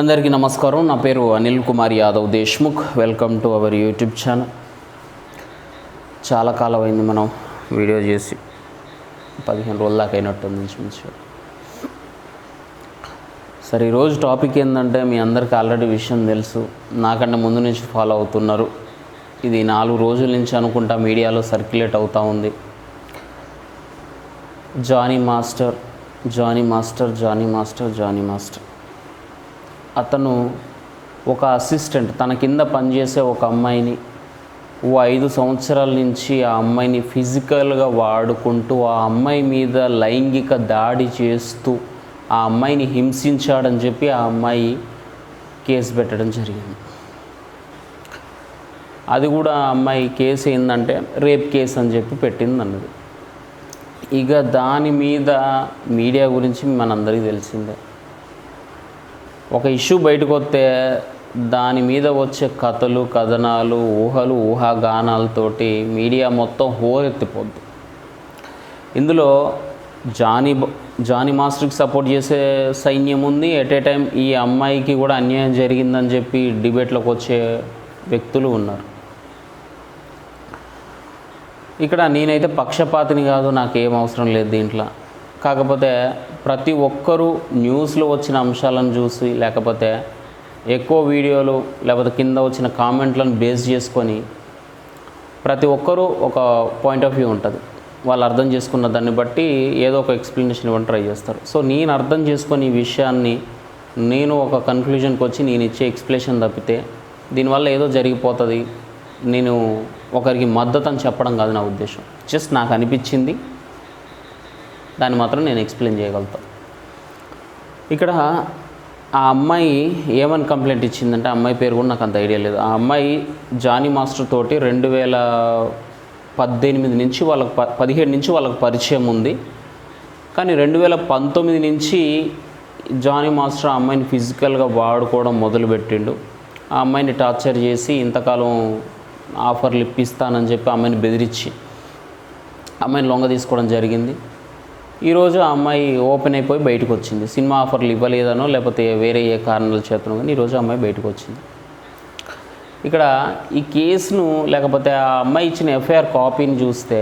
అందరికీ నమస్కారం. నా పేరు Anil Kumar Yadav Deshmukh. Welcome to our YouTube channel చాలా కాలం అయింది మనం వీడియో చేసి. పదిహేను రోజుల దాకా అయినట్టుంది ఇంచుమించు సరే ఈరోజు టాపిక్ ఏంటంటే మీ అందరికీ ఆల్రెడీ విషయం తెలుసు. నాకంటే ముందు నుంచి ఫాలో అవుతున్నారు. ఇది నాలుగు రోజుల నుంచి అనుకుంటా మీడియాలో సర్క్యులేట్ అవుతూ ఉంది. Jani master Jani master Jani master Jani master అతను ఒక అసిస్టెంట్ తన కింద పనిచేసే ఒక అమ్మాయిని ఓ ఐదు సంవత్సరాల నుంచి ఆ అమ్మాయిని ఫిజికల్గా వాడుకుంటూ ఆ అమ్మాయి మీద లైంగిక దాడి చేస్తూ ఆ అమ్మాయిని హింసించాడని చెప్పి ఆ అమ్మాయి కేసు పెట్టడం జరిగింది. అది కూడా ఆ అమ్మాయి కేసు ఏంటంటే రేప్ కేసు అని చెప్పి పెట్టింది అన్నది ఇక దాని మీద మీడియా గురించి మనందరికీ తెలిసిందే. ఒక ఇష్యూ బయటకు వస్తే దాని మీద వచ్చే కథలు కథనాలు ఊహలు ఊహాగానాలతోటి మీడియా మొత్తం హోరెత్తిపోద్ది. ఇందులో జానీ జానీ మాస్టర్కి సపోర్ట్ చేసే సైన్యం ఉంది. ఎట్ ఏ టైం ఈ అమ్మాయికి కూడా అన్యాయం జరిగిందని చెప్పి డిబేట్లోకి వచ్చే వ్యక్తులు ఉన్నారు. ఇక్కడ నేనైతే పక్షపాతిని కాదు నాకు ఏం అవసరం లేదు దీంట్లో. కాకపోతే ప్రతి ఒక్కరూ న్యూస్లో వచ్చిన అంశాలను చూసి లేకపోతే ఎక్కువ వీడియోలు లేకపోతే కింద వచ్చిన కామెంట్లను బేస్ చేసుకొని ప్రతి ఒక్కరూ ఒక పాయింట్ ఆఫ్ వ్యూ ఉంటుంది. వాళ్ళు అర్థం చేసుకున్న దాన్ని బట్టి ఏదో ఒక ఎక్స్ప్లెనేషన్ ఇవ్వడం ట్రై చేస్తారు. సో నేను అర్థం చేసుకొని ఈ విషయాన్ని నేను ఒక కన్క్లూజన్కి వచ్చి నేను ఇచ్చే ఎక్స్ప్లెనేషన్ తప్పితే దీనివల్ల ఏదో జరిగిపోతుంది. నేను ఒకరికి మద్దతు అని చెప్పడం కాదు నా ఉద్దేశం. జస్ట్ నాకు అనిపించింది. దాన్ని మాత్రం నేను ఎక్స్ప్లెయిన్ చేయగలుగుతాను ఇక్కడ ఆ అమ్మాయి ఏమని కంప్లైంట్ ఇచ్చిందంటే ఆ అమ్మాయి పేరు కూడా నాకు అంత ఐడియా లేదు. ఆ అమ్మాయి జానీ మాస్టర్ తోటి రెండు వేల పద్దెనిమిది నుంచి వాళ్ళకి ప పదిహేడు నుంచి వాళ్ళకి పరిచయం ఉంది. కానీ రెండు వేల పంతొమ్మిది నుంచి జానీ మాస్టర్ ఆ అమ్మాయిని ఫిజికల్గా వాడుకోవడం మొదలుపెట్టిండు. ఆ అమ్మాయిని టార్చర్ చేసి ఇంతకాలం ఆఫర్లు ఇప్పిస్తానని చెప్పి అమ్మాయిని బెదిరించి అమ్మాయిని లొంగ తీసుకోవడం జరిగింది. ఈరోజు ఆ అమ్మాయి ఓపెన్ అయిపోయి బయటకు వచ్చింది. సినిమా ఆఫర్లు ఇవ్వలేదనో లేకపోతే వేరే ఏ కారణాల చేతనో కానీ ఈరోజు ఆ అమ్మాయి బయటకు వచ్చింది. ఇక్కడ ఈ కేసును లేకపోతే ఆ అమ్మాయి ఇచ్చిన ఎఫ్ఐఆర్ కాపీని చూస్తే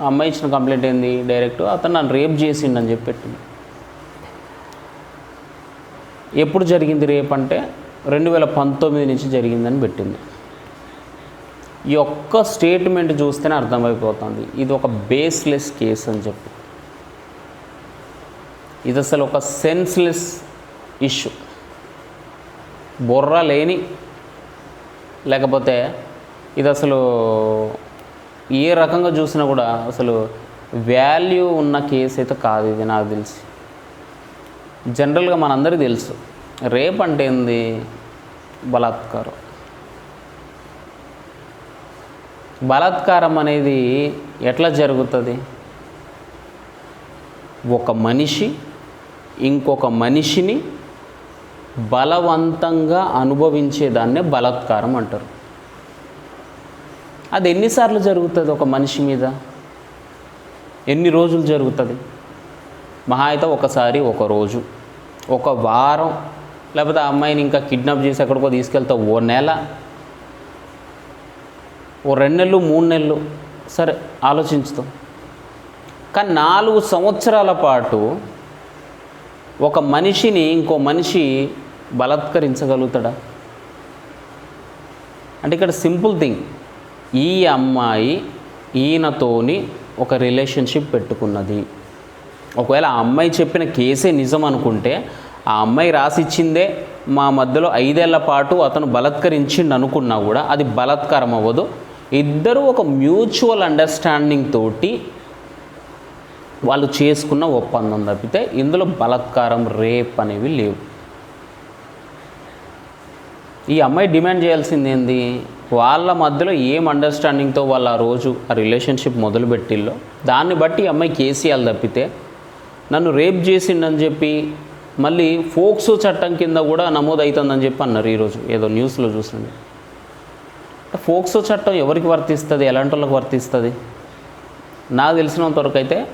ఆ అమ్మాయి ఇచ్చిన కంప్లైంట్ ఏంది? డైరెక్ట్ అతను నన్ను రేప్ చేసిండని చెప్పి పెట్టింది ఎప్పుడు జరిగింది రేప్ అంటే రెండు వేల పంతొమ్మిది నుంచి జరిగిందని పెట్టింది. ఈ ఒక్క స్టేట్మెంట్ చూస్తేనే అర్థమైపోతుంది. ఇది ఒక బేస్లెస్ కేసు అని చెప్పి. ఇది అసలు ఒక సెన్స్లెస్ ఇష్యూ బుర్ర లేని లేకపోతే ఇది అసలు ఏ రకంగా చూసినా కూడా అసలు వాల్యూ ఉన్న కేసు అయితే కాదు ఇది నాకు తెలిసి. జనరల్గా మనందరికీ తెలుసు. రేప్ అంటే ఏంది? బలాత్కారం. బలాత్కారం అనేది ఎట్లా జరుగుతుంది? ఒక మనిషి ఇంకొక మనిషిని బలవంతంగా అనుభవించేదాన్నే బలాత్కారం అంటారు. అది ఎన్నిసార్లు జరుగుతుంది ఒక మనిషి మీద? ఎన్ని రోజులు జరుగుతుంది? మహా అయితే ఒకసారి ఒక రోజు ఒక వారం లేకపోతే ఆ అమ్మాయిని ఇంకా కిడ్నాప్ చేసి ఎక్కడికో తీసుకెళ్తా ఓ నెల ఓ రెండు నెలలు మూడు నెలలు సరే ఆలోచించుతాం. కానీ నాలుగు సంవత్సరాల పాటు ఒక మనిషిని ఇంకో మనిషి బలాత్కరించగలుగుతాడా? అంటే ఇక్కడ సింపుల్ థింగ్. ఈ అమ్మాయి ఈయనతోని ఒక రిలేషన్షిప్ పెట్టుకున్నది. ఒకవేళ ఆ అమ్మాయి చెప్పిన కేసే నిజం అనుకుంటే ఆ అమ్మాయి రాసిచ్చిందే మా మధ్యలో ఐదేళ్ళ పాటు అతను బలత్కరించిండు అనుకున్నా కూడా అది బలత్కారం అవ్వదు. ఇద్దరు ఒక మ్యూచువల్ అండర్స్టాండింగ్ తోటి వాళ్ళు చేసుకున్న ఒప్పందం తప్పితే ఇందులో బలాత్కారం రేప్ అనేవి లేవు. ఈ అమ్మాయి డిమాండ్ చేయాల్సింది ఏంది? వాళ్ళ మధ్యలో ఏం అండర్స్టాండింగ్తో వాళ్ళు ఆ రోజు ఆ రిలేషన్షిప్ మొదలుపెట్టిల్లో? దాన్ని బట్టి ఈ అమ్మాయి కేసీఆర్ తప్పితే నన్ను రేప్ చేసిండని చెప్పి మళ్ళీ ఫోక్సో చట్టం కింద కూడా నమోదు అవుతుందని చెప్పి అన్నారు ఈరోజు. ఏదో న్యూస్లో చూసింది. ఫోక్సో చట్టం ఎవరికి వర్తిస్తుంది? ఎలాంటి వాళ్ళకి వర్తిస్తుంది? నాకు తెలిసినంత వరకు అయితే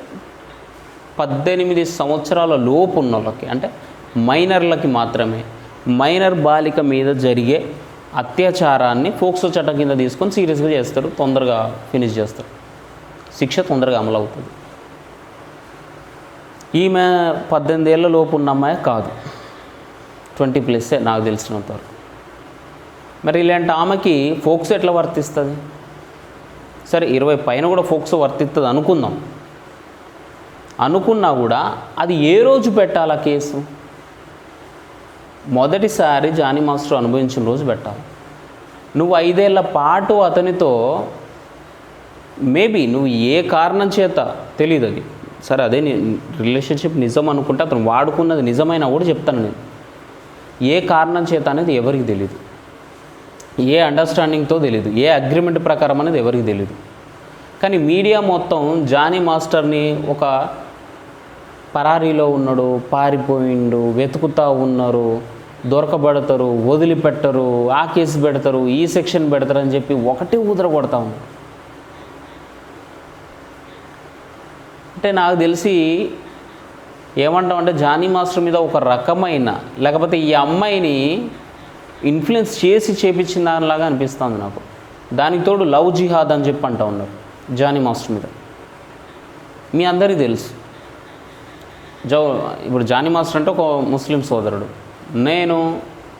పద్దెనిమిది సంవత్సరాల లోపు ఉన్న వాళ్ళకి అంటే మైనర్లకి మాత్రమే మైనర్ బాలిక మీద జరిగే అత్యాచారాన్ని ఫోక్సో చట్టం కింద తీసుకొని సీరియస్గా చేస్తారు తొందరగా ఫినిష్ చేస్తారు. శిక్ష తొందరగా అమలు అవుతుంది. ఈమె పద్దెనిమిది ఏళ్ళ లోపు ఉన్న అమ్మాయి కాదు. ట్వంటీ ప్లస్సే నాకు తెలిసినంత వరకు. మరి ఇలాంటి ఆమెకి ఫోక్స్ ఎట్లా వర్తిస్తుంది? సరే ఇరవై పైన కూడా ఫోక్స్ వర్తిస్తుంది అనుకుందాం. అనుకున్నా కూడా అది ఏ రోజు పెట్టాలా కేసు? మొదటిసారి జానీ మాస్టర్ అనుభవించిన రోజు పెట్టాలి. నువ్వు ఐదేళ్ళ పాటు అతనితో మేబీ నువ్వు ఏ కారణం చేత తెలియదు అది. సరే అదే రిలేషన్షిప్ నిజం అనుకుంటే అతను వాడుకున్నది నిజమైనా కూడా చెప్తాను నేను. ఏ కారణం చేత అనేది ఎవరికి తెలియదు ఏ అండర్స్టాండింగ్తో తెలియదు ఏ అగ్రిమెంట్ ప్రకారం అనేది ఎవరికి తెలియదు కానీ మీడియా మొత్తం జానీ మాస్టర్ని ఒక పరారీలో ఉన్నాడు పారిపోయిండు వెతుకుతా ఉన్నారు దొరకబడతారు వదిలిపెట్టరు ఆ కేసు పెడతారు ఈ సెక్షన్ పెడతారు అని చెప్పి ఒకటి ఊదర కొడతా ఉన్నారు అంటే నాకు తెలిసి ఏమంటాం అంటే జానీ మాస్టర్ మీద ఒక రకమైన లేకపోతే ఈ అమ్మాయిని ఇన్ఫ్లుయెన్స్ చేసి చేపించిన దానిలాగా అనిపిస్తుంది నాకు. దానికి తోడు లవ్ జిహాద్ అని చెప్పి అంటా ఉన్నారు జానీ మాస్టర్ మీద. మీ అందరికీ తెలుసు. జో ఇప్పుడు జానీ మాస్టర్ అంటే ఒక ముస్లిం సోదరుడు. నేను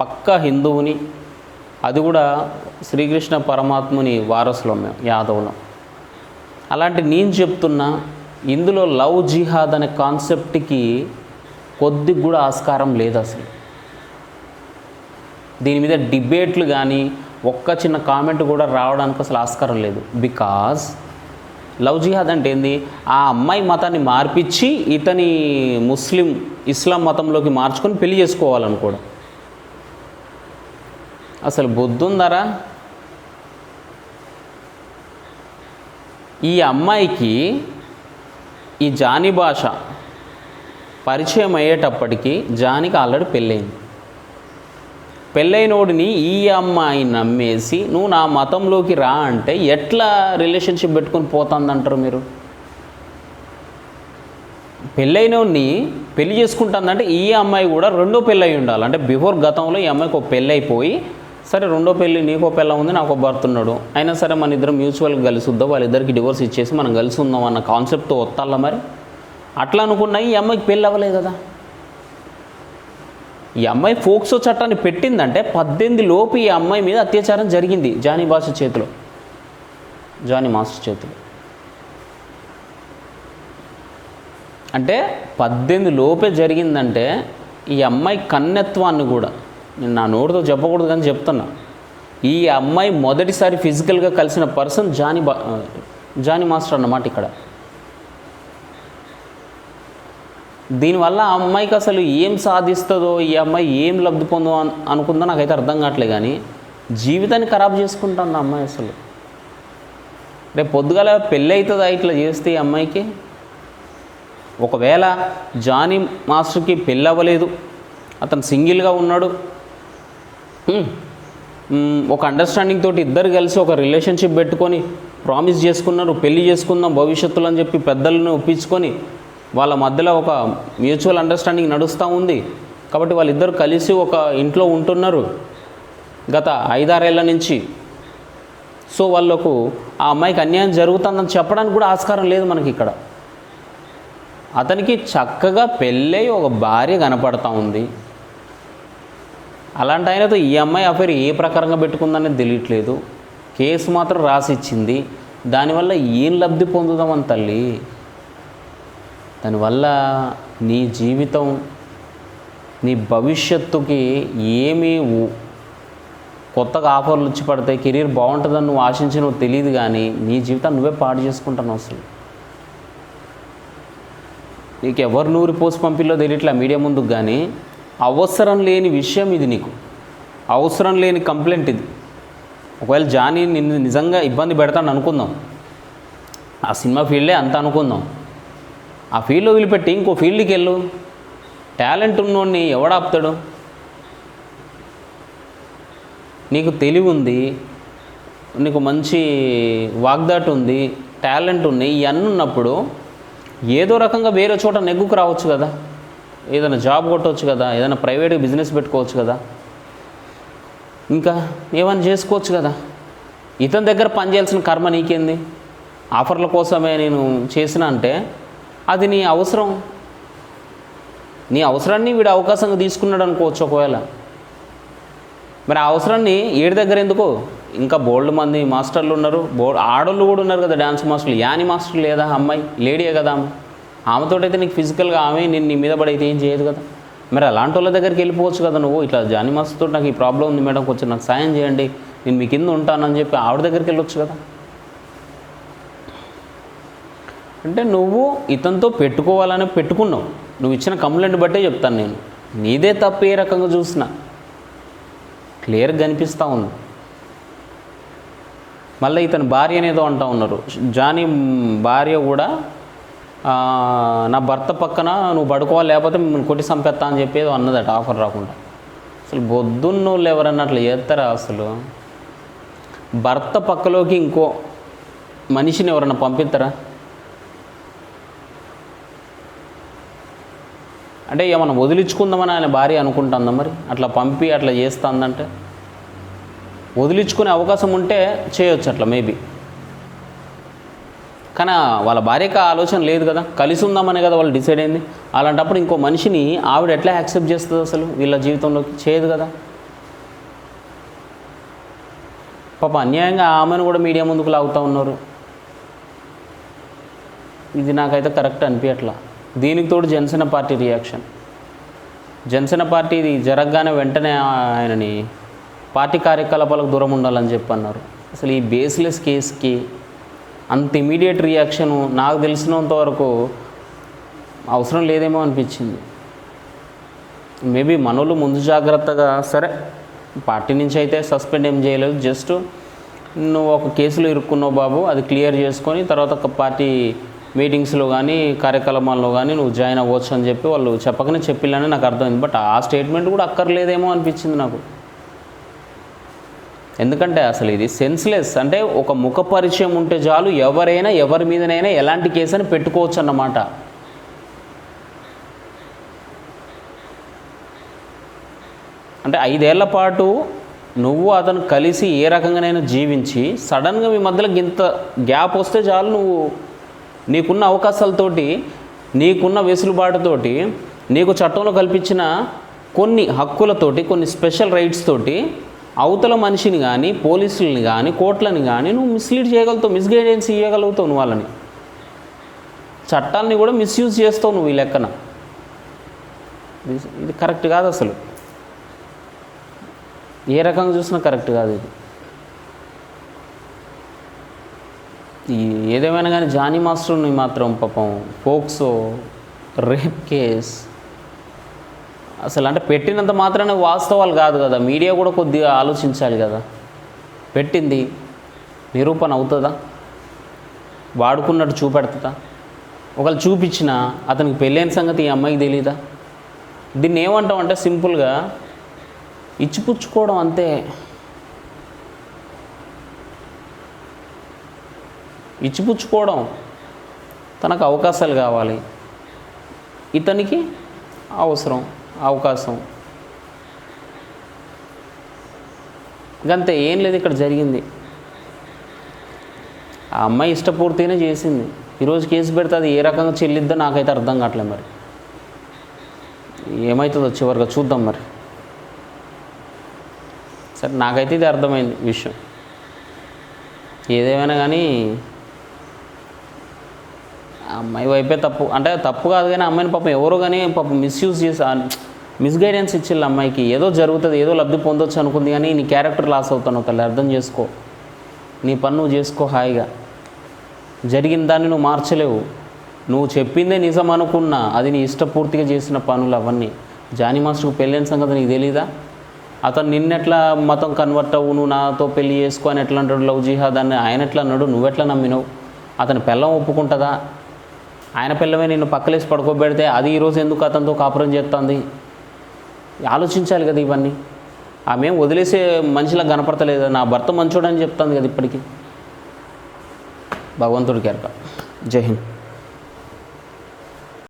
పక్క హిందువుని అది కూడా శ్రీకృష్ణ పరమాత్ముని వారసులం మేము యాదవులం. అలాంటి నేను చెప్తున్నా ఇందులో లవ్ జిహాద్ అనే కాన్సెప్ట్కి కొద్దిగా కూడా ఆస్కారం లేదు అసలు. దీని మీద డిబేట్లు కానీ ఒక్క చిన్న కామెంట్ కూడా రావడానికి అసలు ఆస్కారం లేదు. బికాజ్ లవ్ జిహాద్ అంటే ఏంది? ఆ అమ్మాయి మతాన్ని మార్పిచ్చి ఇతని ముస్లిం ఇస్లాం మతంలోకి మార్చుకొని పెళ్ళి చేసుకోవాలనుకోవడం. అసలు బుద్ధుందరా ఈ అమ్మాయికి ఈ జాని భాష పరిచయం అయ్యేటప్పటికి జానికి ఆల్రెడీ పెళ్ళయింది. పెళ్ళైనోడిని ఈ అమ్మాయి నమ్మేసి నువ్వు నా మతంలోకి రా అంటే ఎట్లా రిలేషన్షిప్ పెట్టుకొని పోతుందంటారు మీరు? పెళ్ళైనోడిని పెళ్ళి చేసుకుంటుందంటే ఈ అమ్మాయి కూడా రెండో పెళ్ళి ఉండాలి. అంటే బిఫోర్ గతంలో ఈ అమ్మాయికి ఒక పెళ్ళి అయిపోయి సరే రెండో పెళ్ళి నీకో పెళ్ళ ఉంది నాకు భర్త ఉన్నాడు. అయినా సరే మన ఇద్దరం మ్యూచువల్గా కలిసి వద్దాం వాళ్ళిద్దరికి డివోర్స్ ఇచ్చేసి మనం కలిసి ఉందాం అన్న కాన్సెప్ట్తో వస్తాల మరి? అట్లా అనుకున్నా ఈ అమ్మాయికి పెళ్ళి అవ్వలేదు కదా. ఈ అమ్మాయి ఫోక్సో చట్టాన్ని పెట్టిందంటే పద్దెనిమిది లోపు ఈ అమ్మాయి మీద అత్యాచారం జరిగింది జానీ భాష చేతిలో. జానీ మాస్టర్ చేతిలో. అంటే పద్దెనిమిది లోపే జరిగిందంటే ఈ అమ్మాయి కన్నెత్వాన్ని కూడా నేను నా నోటితో చెప్పకూడదు కానీ చెప్తున్నా. ఈ అమ్మాయి మొదటిసారి ఫిజికల్గా కలిసిన పర్సన్ జానీ బా జానీ మాస్టర్ అన్నమాట ఇక్కడ. దీనివల్ల ఆ అమ్మాయికి అసలు ఏం సాధిస్తుందో ఈ అమ్మాయి ఏం లబ్ధి పొందో అనుకుందో నాకైతే అర్థం కావట్లేదు కానీ జీవితాన్ని ఖరాబ్ చేసుకుంటుంది అమ్మాయి అసలు. రేపు పొద్దుగాల పెళ్ళి అవుతుందా ఇట్లా చేస్తే ఈ అమ్మాయికి? ఒకవేళ జానీ మాస్టర్కి పెళ్ళి అవ్వలేదు అతను సింగిల్గా ఉన్నాడు ఒక అండర్స్టాండింగ్ తోటి ఇద్దరు కలిసి ఒక రిలేషన్షిప్ పెట్టుకొని ప్రామిస్ చేసుకున్నారు పెళ్ళి చేసుకుందాం భవిష్యత్తులో అని చెప్పి పెద్దలను ఒప్పించుకొని వాళ్ళ మధ్యలో ఒక మ్యూచువల్ అండర్స్టాండింగ్ నడుస్తూ ఉంది. కాబట్టి వాళ్ళిద్దరు కలిసి ఒక ఇంట్లో ఉంటున్నారు. గత ఐదారేళ్ళ నుంచి. సో వాళ్ళకు ఆ అమ్మాయికి అన్యాయం జరుగుతుందని చెప్పడానికి కూడా ఆస్కారం లేదు మనకి ఇక్కడ. అతనికి చక్కగా పెళ్ళై ఒక భార్య కనపడతా ఉంది. అలాంటి ఆయనతో ఈ అమ్మాయి అఫైర్ ఏ ప్రకారంగా పెట్టుకుందనేది తెలియట్లేదు. కేసు మాత్రం రాసి ఇచ్చింది దానివల్ల ఏం లబ్ధి పొందుదామని తల్లి? దానివల్ల నీ జీవితం నీ భవిష్యత్తుకి ఏమి కొత్తగా ఆఫర్లు వచ్చి పడతాయి కెరీర్ బాగుంటుందని నువ్వు ఆశించి నువ్వు తెలియదు కానీ నీ జీవితాన్ని నువ్వే పాడు చేసుకుంటాను అసలు. నీకు ఎవరు నూరి పోసి పంపిలో తెలియట్లే మీడియా ముందుకు కానీ అవసరం లేని విషయం ఇది నీకు. అవసరం లేని కంప్లైంట్ ఇది. ఒకవేళ జానీ నిన్ను నిజంగా ఇబ్బంది పెడతాను అనుకుందాం. ఆ సినిమా ఫీల్డే అంత అనుకుందాం. ఆ ఫీల్డ్ వదిలిపెట్టి ఇంకో ఫీల్డ్కి వెళ్ళు. టాలెంట్ ఉన్నోడిని ఎవడాపుతాడు నీకు తెలివి ఉంది నీకు మంచి వాగ్దాటి ఉంది టాలెంట్ ఉంది ఇవన్నీ ఉన్నప్పుడు ఏదో రకంగా వేరే చోట నెగ్గుకు రావచ్చు కదా. ఏదైనా జాబ్ కొట్టవచ్చు కదా ఏదైనా ప్రైవేట్ బిజినెస్ పెట్టుకోవచ్చు కదా. ఇంకా ఏమైనా చేసుకోవచ్చు కదా. ఇతని దగ్గర పనిచేయాల్సిన కర్మ నీకేంది? ఆఫర్ల కోసమే నేను చేసిన అంటే అది నీ అవసరం. నీ అవసరాన్ని వీడు అవకాశంగా తీసుకున్నాడు అనుకోవచ్చు ఒకవేళ. మరి ఆ అవసరాన్ని ఏడు దగ్గర ఎందుకు? ఇంకా బోల్డ్ మంది మాస్టర్లు ఉన్నారు. బోల్డ్ ఆడోళ్ళు కూడా ఉన్నారు కదా డ్యాన్స్ మాస్టర్లు. యాని మాస్టర్ లేదా? అమ్మాయి లేడీయే కదా ఆమె. ఆమెతోటైతే నీకు ఫిజికల్గా ఆమె నేను నీ మీద పడైతే ఏం చేయదు కదా. మరి అలాంటి వాళ్ళ దగ్గరికి వెళ్ళిపోవచ్చు కదా నువ్వు. ఇట్లా జాని మాస్టర్తో నాకు ఈ ప్రాబ్లం ఉంది మేడం. కొంచెం నాకు సాయం చేయండి. నేను మీ కింద ఉంటానని చెప్పి ఆవిడ దగ్గరికి వెళ్ళొచ్చు కదా. అంటే నువ్వు ఇతనితో పెట్టుకోవాలని పెట్టుకున్నావు. నువ్వు ఇచ్చిన కంప్లైంట్ బట్టే చెప్తాను నేను. నీదే తప్పు ఏ రకంగా చూసినా. క్లియర్గా కనిపిస్తూ ఉంది. మళ్ళీ ఇతని భార్య అనేదో అంటూ ఉన్నారు. జానీ భార్య కూడా నా భర్త పక్కన నువ్వు పడుకోవాలి లేకపోతే మిమ్మల్ని కొట్టి చంపేస్తా అని చెప్పేది అన్నదట ఆఫర్ రాకుండా. అసలు బొద్దున్నోళ్ళు ఎవరన్నా అట్లా చేస్తారా అసలు? భర్త పక్కలోకి ఇంకో మనిషిని ఎవరన్నా పంపిస్తారా? అంటే ఏమన్నా వదిలించుకుందామని ఆయన భార్య అనుకుంటుందా మరి? అట్లా పంపి అట్లా చేస్తుందంటే? వదిలించుకునే అవకాశం ఉంటే చేయొచ్చు అట్లా మేబీ కానీ వాళ్ళ భార్యకి ఆలోచన లేదు కదా. కలిసి ఉందామనే కదా వాళ్ళు డిసైడ్ అయింది. అలాంటప్పుడు ఇంకో మనిషిని ఆవిడ ఎట్లా యాక్సెప్ట్ చేస్తుంది అసలు? వీళ్ళ జీవితంలోకి చేయదు కదా. పాప అన్యాయంగా ఆమెను కూడా మీడియా ముందుకు లాగుతూ ఉన్నారు. ఇది నాకైతే కరెక్ట్ అనిపించట్లా దీనికి తోడు Janasena party reaction Janasena party ఇది జరగగానే వెంటనే ఆయనని పార్టీ కార్యకలాపాలకు దూరం ఉండాలని చెప్పి అన్నారు అసలు ఈ బేస్లెస్ కేసుకి అంత ఇమీడియట్ రియాక్షన్ నాకు తెలిసినంత వరకు అవసరం లేదేమో అనిపించింది. మేబీ మనోళ్ళు ముందు జాగ్రత్తగా సరే పార్టీ నుంచి అయితే సస్పెండ్ ఏం చేయలేదు. జస్ట్ నువ్వు ఒక కేసులో ఇరుక్కున్నావు బాబు అది క్లియర్ చేసుకొని తర్వాత ఒక పార్టీ మీటింగ్స్లో కానీ కార్యక్రమాల్లో కానీ నువ్వు జాయిన్ అవ్వచ్చు అని చెప్పి వాళ్ళు చెప్పకనే చెప్పిల్లని నాకు అర్థమైంది. బట్ ఆ స్టేట్మెంట్ కూడా అక్కర్లేదేమో అనిపించింది నాకు. ఎందుకంటే అసలు ఇది సెన్స్లెస్. అంటే ఒక ముఖ పరిచయం ఉంటే చాలు ఎవరైనా ఎవరి మీదనైనా ఎలాంటి కేసు అని పెట్టుకోవచ్చు అన్నమాట. అంటే ఐదేళ్ళ పాటు నువ్వు అతను కలిసి ఏ రకంగానైనా జీవించి సడన్గా మీ మధ్యలో ఇంత గ్యాప్ వస్తే చాలు నువ్వు నీకున్న అవకాశాలతోటి నీకున్న వెసులుబాటుతోటి నీకు చట్టంలో కల్పించిన కొన్ని హక్కులతోటి కొన్ని స్పెషల్ రైట్స్ తోటి అవతల మనిషిని కానీ పోలీసులని కానీ కోర్టులని కానీ నువ్వు మిస్లీడ్ చేయగలుగుతావు మిస్గైడెన్స్ ఇవ్వగలుగుతావు నువ్వు వాళ్ళని. చట్టాన్ని కూడా మిస్యూజ్ చేస్తావు నువ్వు ఈ లెక్కన. ఇది- ఇది కరెక్ట్ కాదు అసలు. ఏ రకంగా చూసినా కరెక్ట్ కాదు ఇది ఈ ఏదేమైనా కానీ జానీ మాస్టర్ని మాత్రం పాపం ఫోక్సో రేప్ కేస్. అసలు అంటే పెట్టినంత మాత్రమే వాస్తవాలు కాదు కదా. మీడియా కూడా కొద్దిగా ఆలోచించాలి కదా. పెట్టింది. నిరూపణ అవుతుందా? వాడుకున్నట్టు చూపెడుతుందా? ఒకళ్ళు చూపించిన అతనికి పెళ్ళైన సంగతి ఈ అమ్మాయికి తెలీదా? దీన్ని ఏమంటామంటే సింపుల్గా ఇచ్చిపుచ్చుకోవడం అంతే. ఇచ్చిపుచ్చుకోవడం తనకు అవకాశాలు కావాలి. ఇతనికి అవసరం అవకాశం. ఇంకంతే ఏం లేదు ఇక్కడ జరిగింది. ఆ అమ్మాయి ఇష్టపూర్తిగానే చేసింది. ఈరోజు కేసు పెడితే అది ఏ రకంగా చెల్లిద్దో నాకైతే అర్థం కావట్లేదు మరి. ఏమవుతుందో చివరిగా చూద్దాం మరి. సరే నాకైతే ఇది అర్థమైంది విషయం. ఏదేమైనా కానీ అమ్మాయి వైపే తప్పు. అంటే తప్పు కాదు కానీ అమ్మాయిని పాపం ఎవరో కానీ పాపం మిస్యూజ్ చేసి మిస్గైడెన్స్ ఇచ్చిల్లు అమ్మాయికి. ఏదో జరుగుతుంది ఏదో లబ్ధి పొందొచ్చు అనుకుంది కానీ నీ క్యారెక్టర్ లాస్ అవుతాను తల్లి అర్థం చేసుకో. నీ పని నువ్వు చేసుకో హాయిగా. జరిగిన దాన్ని నువ్వు మార్చలేవు. నువ్వు చెప్పిందే నిజం అనుకున్నా అది నీ ఇష్టపూర్తిగా చేసిన పనులు అవన్నీ. జానీ మాస్టర్కు పెళ్ళైన సంగతి నీకు తెలీదా? అతను నిన్నెట్లా మతం కన్వర్ట్ అవ్వు నువ్వు నాతో పెళ్ళి చేసుకో అని ఎట్లా అంటాడు లవ్ జిహాద్ అని ఆయన ఎట్లా అన్నాడు నువ్వెట్లా నమ్మినావు? అతని పెళ్ళం ఒప్పుకుంటుందా? ఆయన పిల్లమే నిన్ను పక్కలేసి పడుకోబెడితే అది ఈరోజు ఎందుకు అతనితో కాపురం చేస్తుంది ఆలోచించాలి కదా ఇవన్నీ. ఆమె వదిలేసే మనిషిలా కనపడతలేదు. నా భర్త మంచోడని చెప్తుంది కదా ఇప్పటికీ. భగవంతుడికి ఎరక జై హింద్.